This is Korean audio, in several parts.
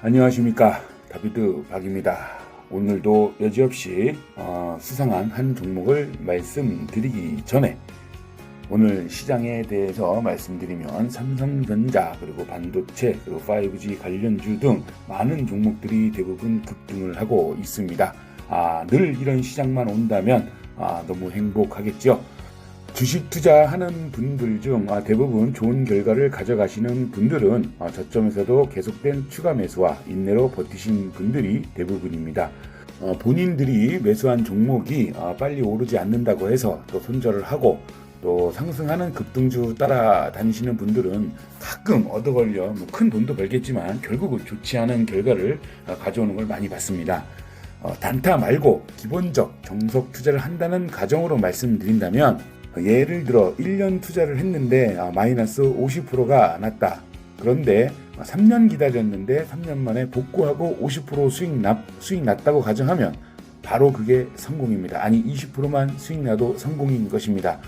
안녕하십니까 다비드 박입니다. 오늘도 여지없이 어, 수상한 한 종목을 말씀드리기 전에 오늘 시장에 대해서 말씀드리면 삼성전자 그리고 반도체 그리고 5G 관련주 등 많은 종목들이 대부분 급등을 하고 있습니다. 아, 늘 이런 시장만 온다면 아, 너무 행복하겠죠. 주식 투자하는 분들 중 아, 대부분 좋은 결과를 가져가시는 분들은 아, 저점에서도 계속된 추가 매수와 인내로 버티신 분들이 대부분입니다. 어, 본인들이 매수한 종목이 아, 빨리 오르지 않는다고 해서 또 손절을 하고 또 상승하는 급등주 따라다니시는 분들은 가끔 얻어 걸려 뭐큰 돈도 벌겠지만 결국은 좋지 않은 결과를 아, 가져오는 걸 많이 봤습니다. 어, 단타 말고 기본적 정석 투자를 한다는 가정으로 말씀드린다면 예를 들어 1년 투자를 했는데 아, 마이너스 50%가 났다. 그런데 3년 기다렸는데 3년 만에 복구하고 50% 수익 났, 수익 났다고 가정하면 바로 그게 성공입니다. 아니 20%만 수익 나도 성공인 것입니다.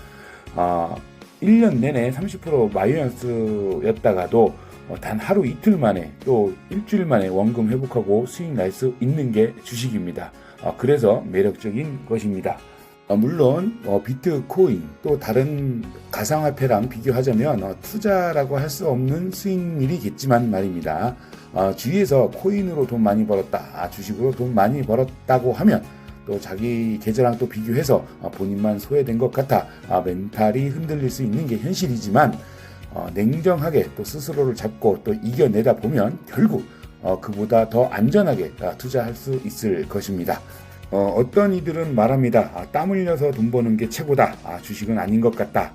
아, 1년 내내 30% 마이너스였다가도 어, 단 하루 이틀 만에 또 일주일 만에 원금 회복하고 수익 날 수 있는 게 주식입니다. 아, 그래서 매력적인 것입니다. 아, 물론 어, 비트코인 또 다른 가상화폐랑 비교하자면 어, 투자라고 할 수 없는 수익률이겠지만 말입니다. 아, 주위에서 코인으로 돈 많이 벌었다, 아, 주식으로 돈 많이 벌었다고 하면 또 자기 계좌랑 또 비교해서 아, 본인만 소외된 것 같아 아, 멘탈이 흔들릴 수 있는 게 현실이지만 어, 냉정하게 또 스스로를 잡고 또 이겨내다 보면 결국 어, 그보다 더 안전하게 아, 투자할 수 있을 것입니다. 어, 떤 이들은 말합니다. 아, 땀 흘려서 돈 버는 게 최고다. 아, 주식은 아닌 것 같다.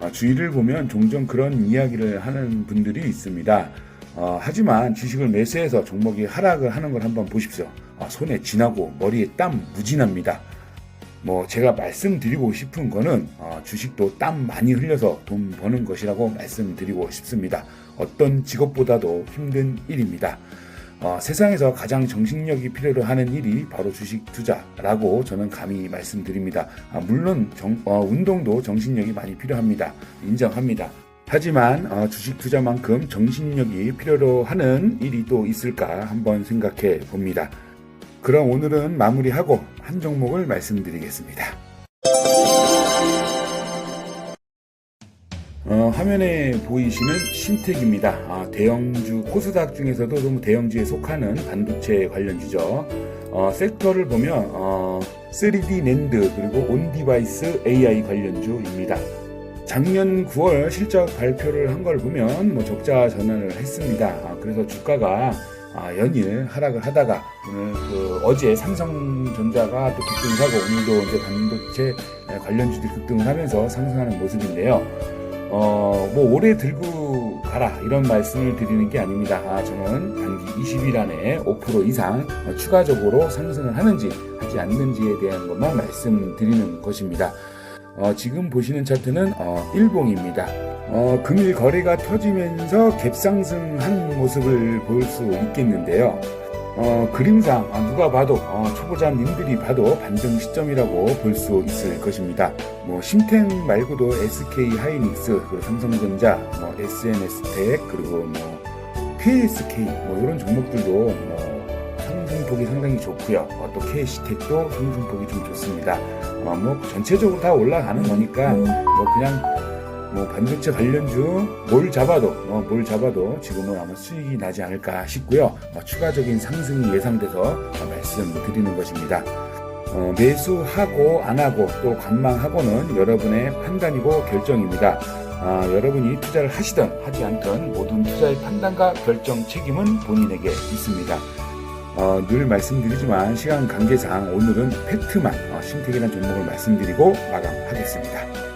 아, 주위를 보면 종종 그런 이야기를 하는 분들이 있습니다. 어, 하지만 주식을 매수해서 종목이 하락을 하는 걸 한번 보십시오. 아, 손에 쥐나고 머리에 땀 무진합니다. 뭐 제가 말씀드리고 싶은 거는 어, 주식도 땀 많이 흘려서 돈 버는 것이라고 말씀드리고 싶습니다. 어떤 직업보다도 힘든 일입니다. 어, 세상에서 가장 정신력이 필요로 하는 일이 바로 주식 투자라고 저는 감히 말씀드립니다. 아, 물론 정- 어, 운동도 정신력이 많이 필요합니다. 인정합니다. 하지만 어, 주식 투자만큼 정신력이 필요로 하는 일이 또 있을까 한번 생각해 봅니다. 그럼 오늘은 마무리하고 한 종목을 말씀드리겠습니다. 어, 화면에 보이시는 신택입니다. 아, 대형주 코스닥 중에서도 좀 대형주에 속하는 반도체 관련주죠. 어, 섹터를 보면 어, 3D 낸드 그리고 온디바이스 AI 관련주입니다. 작년 9월 실적 발표를 한 걸 보면 뭐 적자 전환을 했습니다. 아, 그래서 주가가 아, 연일 하락을 하다가 오늘 그 어제 삼성전자가 또 급등을 하고 오늘도 이제 반도체 관련주들이 급등을 하면서 상승하는 모습인데요. 어, 뭐 오래 들고 가라 이런 말씀을 드리는 게 아닙니다. 아, 저는 단기 20일 안에 5% 이상 어, 추가적으로 상승을 하는지 하지 않는지에 대한 것만 말씀드리는 것입니다. 어, 지금 보시는 차트는 어, 일봉입니다. 어, 금일 거래가 터지면서 갭상승한 모습을 볼 수 있겠는데요. 어, 그림상 아, 누가 봐도 어, 초보자님들이 봐도 반등 시점이라고 볼 수 있을 것입니다. 뭐 심탱 말고도 SK 하이닉스, 그리고 삼성전자, 뭐 SNS텍 그리고 뭐 PSK 뭐 이런 종목들도 뭐 상승폭이 상당히 좋고요. 어, 또 KC텍도 상승폭이 좀 좋습니다. 어, 뭐 전체적으로 다 올라가는 거니까 뭐 그냥 뭐 반도체 관련주 뭘 잡아도 어, 뭘 잡아도 지금은 아마 수익이 나지 않을까 싶고요. 어, 추가적인 상승이 예상돼서 어, 말씀드리는 것입니다. 어, 매수하고 안 하고 또 관망하고는 여러분의 판단이고 결정입니다. 아, 여러분이 투자를 하시든 하지 않든 모든 투자의 판단과 결정 책임은 본인에게 있습니다. 어, 늘 말씀드리지만 시간 관계상 오늘은 팩트만 어, 신택이라는 종목을 말씀드리고 마감하겠습니다.